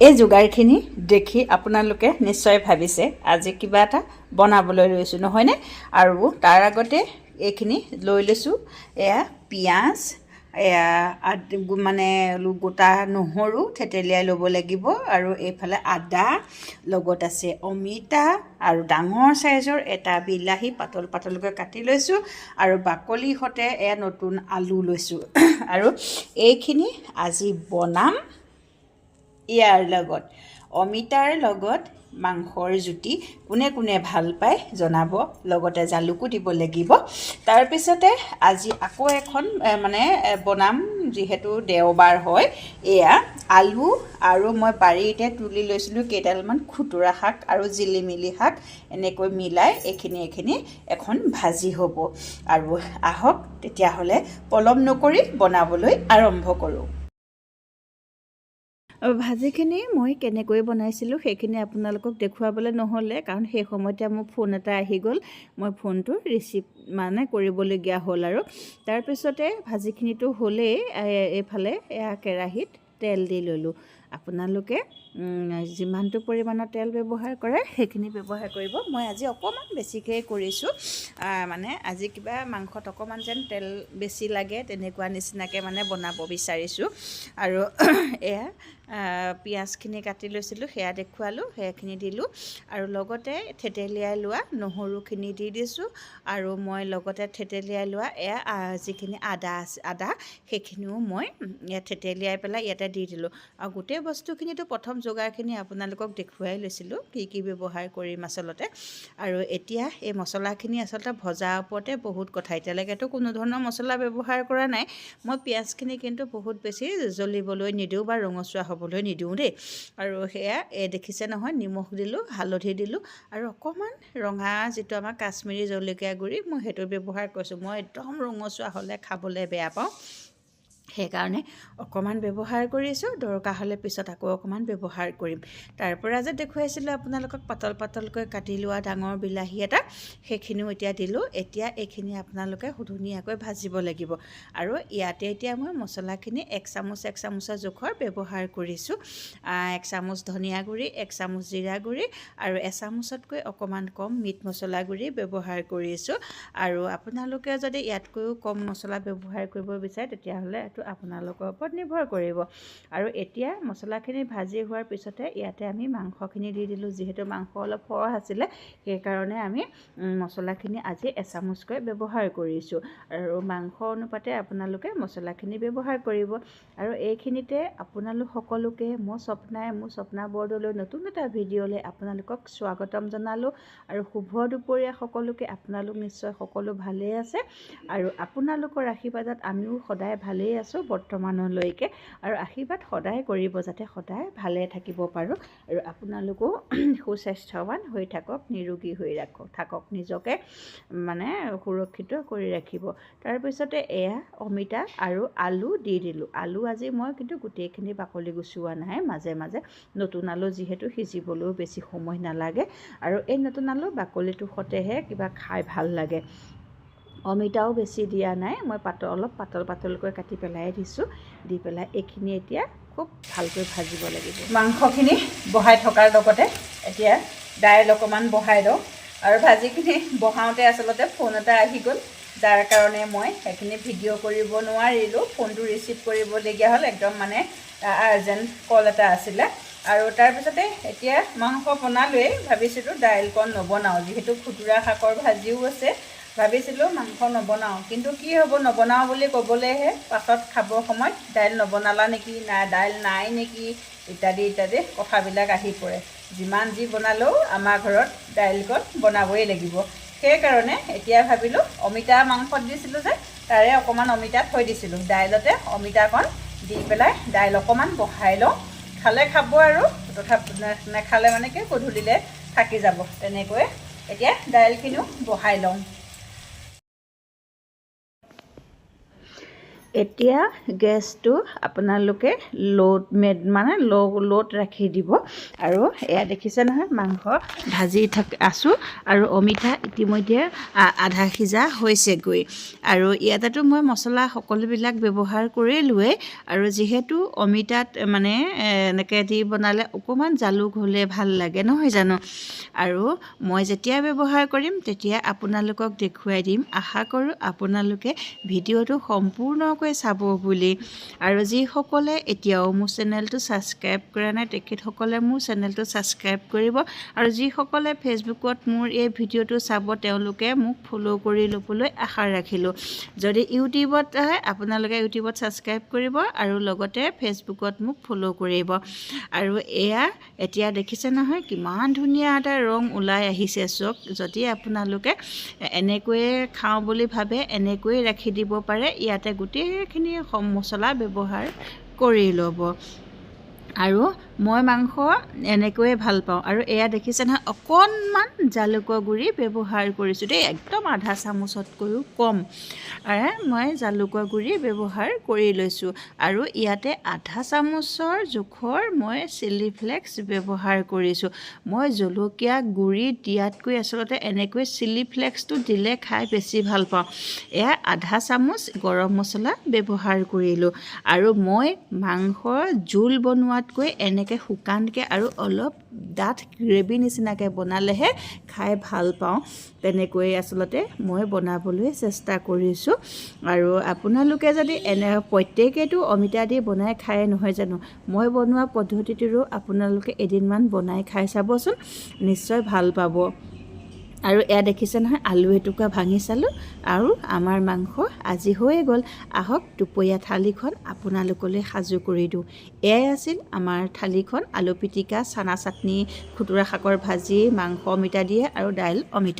এই যোগাৰখিনি দেখি আপোনালোকে নিশ্চয় ভাবিছে আজি কিবা এটা বনাবলৈ লৈছোঁ নহয়নে? আৰু তাৰ আগতে এইখিনি লৈ লৈছোঁ। এয়া পিঁয়াজ এয়া মানে গোটা নহৰু থেতেলিয়াই ল'ব লাগিব। আৰু এইফালে আদা লগত আছে অমিতা আৰু ডাঙৰ চাইজৰ এটা বিলাহী পাতল পাতলকৈ কাটি লৈছোঁ। আৰু বাকলি সতে এয়া নতুন আলু লৈছোঁ। আৰু এইখিনি আজি বনাম। ইয়াৰ লগত। অমিতাৰ লগত মাংসৰ জুতি কোনে কোনে ভালো পায় জনাব, লগতে জালুকো দিব লাগিব। তাৰপিছতে আজি আকৌ এখন মানে বনাম যিহেতু দেওবাৰ হয়। এয়া আলু আৰু মই বাৰীতে তুলি লৈছিলোঁ কেইডালমান খুতুৰা শাক আৰু জিলিমিলি শাক। এনেকৈ মিলাই এইখিনি এইখিনি এখন ভাজি হ'ব। আৰু আহক, তেতিয়াহ'লে পলম নকৰি বনাবলৈ আৰম্ভ কৰোঁ। ভাজিখিনি মই কেনেকৈ বনাইছিলোঁ সেইখিনি আপোনালোকক দেখুৱাবলৈ নহ'লে কাৰণ সেই সময়তে মোৰ ফোন এটা আহি গ'ল। মই ফোনটো ৰিচিভ মানে কৰিবলগীয়া হ'ল আৰু। তাৰপিছতে ভাজিখিনিতো হ'লেই এইফালে এয়া কেৰাহীত তেল দি ল'লোঁ। আপোনালোকে যিমানটো পৰিমাণৰ তেল ব্যৱহাৰ কৰে সেইখিনি ব্যৱহাৰ কৰিব। মই আজি অকণমান বেছিকৈ কৰিছোঁ। মানে আজি কিবা মাংসত অকণমান যেন তেল বেছি লাগে তেনেকুৱা নিচিনাকৈ মানে বনাব বিচাৰিছোঁ। আৰু এয়া পিঁয়াজখিনি কাটি লৈছিলোঁ সেয়া দেখুৱালোঁ সেইখিনি দিলোঁ আৰু লগতে থেতেলিয়াই লোৱা নহৰুখিনি দি দিছোঁ আৰু মই লগতে থেতেলিয়াই লোৱা এয়া যিখিনি আদা আছে আদা সেইখিনিও মই ইয়াত থেতেলিয়াই পেলাই ইয়াতে দি দিলোঁ। আৰু গোটেই বস্তুখিনিতো প্ৰথম যোগাৰখিনি আপোনালোকক দেখুৱাই লৈছিলোঁ কি কি ব্যৱহাৰ কৰিম আচলতে। আৰু এতিয়া এই মছলাখিনি আচলতে ভজাৰ ওপৰতে বহুত কথা এতিয়ালৈকেতো কোনো ধৰণৰ মছলা ব্যৱহাৰ কৰা নাই। মই পিঁয়াজখিনি কিন্তু বহুত বেছি জ্বলিবলৈ নিদিওঁ বা ৰঙচুৱা হ'বলৈ নিদিওঁ দেই। আৰু সেয়া এই দেখিছে নহয় নিমখ দিলোঁ হালধি দিলোঁ আৰু অকণমান ৰঙা যিটো আমাৰ কাশ্মীৰী জলকীয়া গুড়ি মই সেইটো ব্যৱহাৰ কৰিছোঁ। মই একদম ৰঙচুৱা হ'লে খাবলৈ বেয়া পাওঁ। সেইকাৰণে অকণমান ব্যৱহাৰ কৰিছোঁ দৰকাৰ হ'লে পিছত আকৌ অকণমান ব্যৱহাৰ কৰিম। তাৰ পৰা যে দেখুৱাইছিলোঁ আপোনালোকক পাতল পাতলকৈ কাটি লোৱা ডাঙৰ বিলাহী এটা সেইখিনিও এতিয়া দিলোঁ। এতিয়া এইখিনি আপোনালোকে ধুনীয়াকৈ ভাজিব লাগিব। আৰু ইয়াতে এতিয়া মই মছলাখিনি এক চামুচ এক চামুচৰ জোখৰ ব্যৱহাৰ কৰিছোঁ। এক চামুচ ধনিয়া গুড়ি এক চামুচ জিৰা গুড়ি আৰু এচামুচতকৈ অকণমান কম মিট মছলা গুড়ি ব্যৱহাৰ কৰিছোঁ। আৰু আপোনালোকে যদি ইয়াতকৈও কম মছলা ব্যৱহাৰ কৰিব বিচাৰে তেতিয়াহ'লে এইটো আপোনালোকৰ ওপৰত নিৰ্ভৰ কৰিব। আৰু এতিয়া মছলাখিনি ভাজি হোৱাৰ পিছতে ইয়াতে আমি মাংসখিনি দি দিলোঁ। যিহেতু মাংস অলপ সৰহ আছিলে সেইকাৰণে আমি মছলাখিনি আজি এচামুচকৈ ব্যৱহাৰ কৰিছোঁ। আৰু মাংস অনুপাতে আপোনালোকে মছলাখিনি ব্যৱহাৰ কৰিব। আৰু এইখিনিতে আপোনালোক সকলোকে মই স্বপ্নাই মোৰ স্বপ্না বৰদলৈ নতুন এটা ভিডিঅ'লৈ আপোনালোকক স্বাগতম জনালোঁ। আৰু শুভ দুপৰীয়া সকলোকে। আপোনালোক নিশ্চয় সকলো ভালেই আছে। আৰু আপোনালোকৰ আশীৰ্বাদত আমিও সদায় ভালেই আছোঁ। বৰ্তমানলৈকে আৰু আশীৰ্বাদ সদায় কৰিব যাতে সদায় ভালে থাকিব পাৰোঁ আৰু আপোনালোকো সুস্বাস্থ্যৱান হৈ থাকক নিৰোগী হৈ ৰাখক থাকক নিজকে মানে সুৰক্ষিত কৰি ৰাখিব। তাৰপিছতে এয়া অমিতা আৰু আলু দি দিলোঁ। আলু আজি মই কিন্তু গোটেইখিনি বাকলি গুচোৱা নাই মাজে মাজে নতুন আলু যিহেতু সিজিবলৈও বেছি সময় নালাগে। আৰু এই নতুন আলু বাকলিটোৰ সৈতেহে কিবা খাই ভাল লাগে। অমিতাও বেছি দিয়া নাই। মই পাতল অলপ পাতল পাতলকৈ কাটি পেলাই দিছোঁ। দি পেলাই এইখিনি এতিয়া খুব ভালকৈ ভাজিব লাগিব। মাংসখিনি বহাই থকাৰ লগতে এতিয়া দাইল অকণমান বহাই লওঁ। আৰু ভাজিখিনি বহাওঁতে আচলতে ফোন এটা আহি গ'ল। যাৰ কাৰণে মই সেইখিনি ভিডিঅ' কৰিব নোৱাৰিলোঁ। ফোনটো ৰিচিভ কৰিবলগীয়া হ'ল। একদম মানে আৰ্জেণ্ট কল এটা আছিলে। আৰু তাৰপিছতে এতিয়া মাংস বনালোৱেই। ভাবিছিলোঁ দাইলকণ নবনাওঁ। যিহেতু খুতুৰা শাকৰ ভাজিও আছে। ভাবিছিলোঁ মাংস নবনাওঁ। কিন্তু কি হ'ব নবনাওঁ বুলি ক'বলৈহে পাছত খাব সময়ত দাইল নবনালা নেকি নাই দাইল নাই নেকি ইত্যাদি ইত্যাদি কথাবিলাক আহি পৰে। যিমান যি বনালেও আমাৰ ঘৰত দাইলকণ বনাবই লাগিব। সেইকাৰণে এতিয়া ভাবিলোঁ অমিতা মাংসত দিছিলোঁ যে তাৰে অকণমান অমিতা থৈ দিছিলোঁ। দাইলতে অমিতাকণ দি পেলাই দাইল অকণমান বহাই লওঁ। খালে খাব আৰু তথাপি নেখালে মানে কি গধূলিলৈ থাকি যাব। তেনেকৈ এতিয়া দাইলখিনিও বহাই লওঁ। এতিয়া গেছটো আপোনালোকে ল'ত মেড মানে ল' ল'ত ৰাখি দিব। আৰু এয়া দেখিছে নহয় মাংস ভাজি থাক আছোঁ। আৰু অমিতা ইতিমধ্যে আধা সিজা হৈছেগৈ। আৰু ইয়াতেতো মই মছলা সকলোবিলাক ব্যৱহাৰ কৰিলোৱেই। আৰু যিহেতু অমিতাত মানে এনেকৈ দি বনালে অকণমান জালুক হ'লে ভাল লাগে নহয় জানো? আৰু মই যেতিয়া ব্যৱহাৰ কৰিম তেতিয়া আপোনালোকক দেখুৱাই দিম। আশা কৰোঁ আপোনালোকে ভিডিঅ'টো সম্পূৰ্ণকৈ চাব বুলি। আৰু যিসকলে এতিয়াও মোৰ চেনেলটো ছাবস্ক্ৰাইব কৰা নাই তেখেতসকলে মোৰ চেনেলটো ছাবস্ক্ৰাইব কৰিব। আৰু যিসকলে ফেচবুকত মোৰ এই ভিডিঅ'টো চাব তেওঁলোকে মোক ফ'ল' কৰি ল'বলৈ আশা ৰাখিলোঁ। যদি ইউটিউবত আহে আপোনালোকে ইউটিউবত ছাবস্ক্ৰাইব কৰিব আৰু লগতে ফেচবুকত মোক ফ'ল' কৰিব। আৰু এয়া এতিয়া দেখিছে নহয় কিমান ধুনীয়া এটা ৰং ওলাই আহিছে। চাওক যদি আপোনালোকে এনেকৈয়ে খাওঁ বুলি ভাবে এনেকৈয়ে ৰাখি দিব পাৰে ইয়াতে গোটেইখিনি সম মছলা ব্যৱহাৰ কৰি ল'ব। আৰু মই মাংস এনেকৈয়ে ভাল পাওঁ। আৰু এয়া দেখিছে নহয় অকণমান জালুকৰ গুড়ি ব্যৱহাৰ কৰিছোঁ দেই একদম আধা চামুচতকৈও কম। মই জালুকৰ গুড়ি ব্যৱহাৰ কৰি লৈছোঁ। আৰু ইয়াতে আধা চামুচৰ জোখৰ মই চিলি ফ্লেক্স ব্যৱহাৰ কৰিছোঁ। মই জলকীয়া গুড়ি দিয়াতকৈ আচলতে এনেকৈ চিলি ফ্লেক্সটো দিলে খাই বেছি ভাল পাওঁ। এয়া আধা চামুচ গৰম মছলা ব্যৱহাৰ কৰিলোঁ। আৰু মই মাংসৰ জোল বনোৱাতকৈ এনেকৈ শুকানকৈ আৰু অলপ ডাঠ গ্ৰেভি নিচিনাকৈ বনালেহে খাই ভাল পাওঁ। তেনেকৈ আচলতে মই বনাবলৈ চেষ্টা কৰিছোঁ। আৰু আপোনালোকে যদি এনে প্ৰত্যেকেতো অমিতা দি বনাই খায় নহয় জানো? মই বনোৱা পদ্ধতিটোৰো আপোনালোকে এদিনমান বনাই খাই চাবচোন। নিশ্চয় ভাল পাব। আৰু এয়া দেখিছে নহয় আলু এটুকুৰা ভাঙি চালোঁ আৰু আমাৰ মাংস আজি হৈয়ে গ'ল। আহক দুপৰীয়া থালিখন আপোনালোকলৈ সাজু কৰি দিওঁ। এয়াই আছিল আমাৰ থালিখন আলু পিটিকা চানা চাটনি খুতুৰা শাকৰ ভাজি মাংস অমিতা দিয়ে আৰু দাইল অমিতা